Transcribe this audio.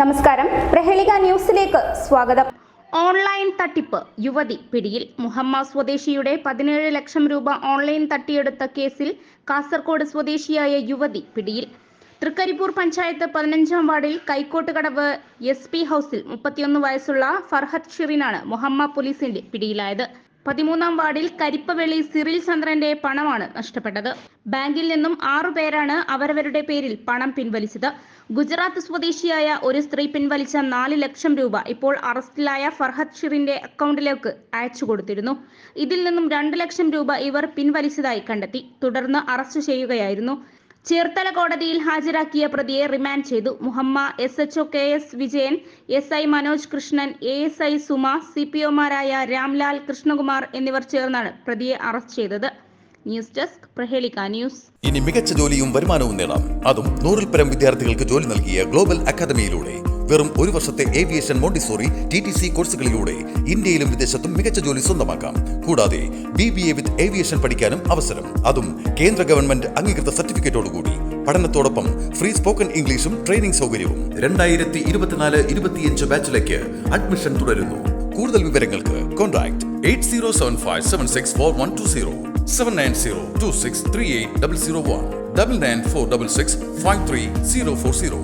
നമസ്കാരം. പ്രഹേളിക ന്യൂസിലേക്ക് സ്വാഗതം. ഓൺലൈൻ തട്ടിപ്പ്. യുവതി പിടിയിൽ മുഹമ്മ സ്വദേശിയുടെ പതിനേഴ് ലക്ഷം രൂപ ഓൺലൈൻ തട്ടിയെടുത്ത കേസിൽ കാസർഗോഡ് സ്വദേശിയായ യുവതി പിടിയിൽ. തൃക്കരിപ്പൂർ പഞ്ചായത്ത് പതിനഞ്ചാം വാർഡിൽ കൈക്കോട്ടുകടവ് എസ് പി ഹൗസിൽ മുപ്പത്തിയൊന്ന് വയസ്സുള്ള ഫർഹദ് ഷിറിനാണ് മുഹമ്മ പോലീസിന്റെ പിടിയിലായത്. പതിമൂന്നാം വാർഡിൽ കരിപ്പവെളി സിറിൽ ചന്ദ്രന്റെ പണമാണ് നഷ്ടപ്പെട്ടത്. ബാങ്കിൽ നിന്നും ആറു പേരാണ് അവരവരുടെ പേരിൽ പണം പിൻവലിച്ചത്. ഗുജറാത്ത് സ്വദേശിയായ ഒരു സ്ത്രീ പിൻവലിച്ച നാല് ലക്ഷം രൂപ ഇപ്പോൾ അറസ്റ്റിലായ ഫർഹദ് ഷിറിന്റെ അക്കൗണ്ടിലേക്ക് അയച്ചു കൊടുത്തിരുന്നു. ഇതിൽ നിന്നും രണ്ട് ലക്ഷം രൂപ ഇവർ പിൻവലിച്ചതായി കണ്ടെത്തി. തുടർന്ന് അറസ്റ്റ് ചെയ്യുകയായിരുന്നു. ചേർത്തല കോടതിയിൽ ഹാജരാക്കിയ പ്രതിയെ റിമാൻഡ് ചെയ്തു. Muhamma S H O K S Vijayan S I Manoj Krishnan A S I Suma C P ഒമാരായ Ramlal Krishnakumar എന്നിവർ ചേർന്നാണ് പ്രതിയെ അറസ്റ്റ് ചെയ്തത്. News desk Prahelika news. ഇനി മികച്ച ജോലിയും വരുമാനവും നേടാം. അതും നൂറിൽ പരം വിദ്യാർത്ഥികൾക്ക് ജോലി നൽകിയ ഗ്ലോബൽ അക്കാദമിയിലൂടെ. വെറും ഒരു വർഷത്തെ aviation montessori T T C കോഴ്സുകളിലൂടെ ഇന്ത്യയിലും വിദേശത്തും മികച്ച ജോലി സ്വന്തമാക്കാം. കൂടാതെ ബി ബി എ ഏവിയേഷൻ പഠിക്കാനും അവസരം. അതും കേന്ദ്ര ഗവൺമെന്റ് അംഗീകൃത സർട്ടിഫിക്കറ്റോടുകൂടി. പഠനത്തോടൊപ്പം ഫ്രീ സ്പോക്കൺ ഇംഗ്ലീഷും ട്രെയിനിംഗ് സൗകര്യവും. രണ്ടായിരത്തി ഇരുപത്തിനാല് ഇരുപത്തിയഞ്ച് ബാച്ചിലേക്ക് അഡ്മിഷൻ തുടരുന്നു. കൂടുതൽ വിവരങ്ങൾക്ക് contact eight zero seven five seven six four one two zero seven nine zero two six three eight double zero one double nine four double six five three zero four zero.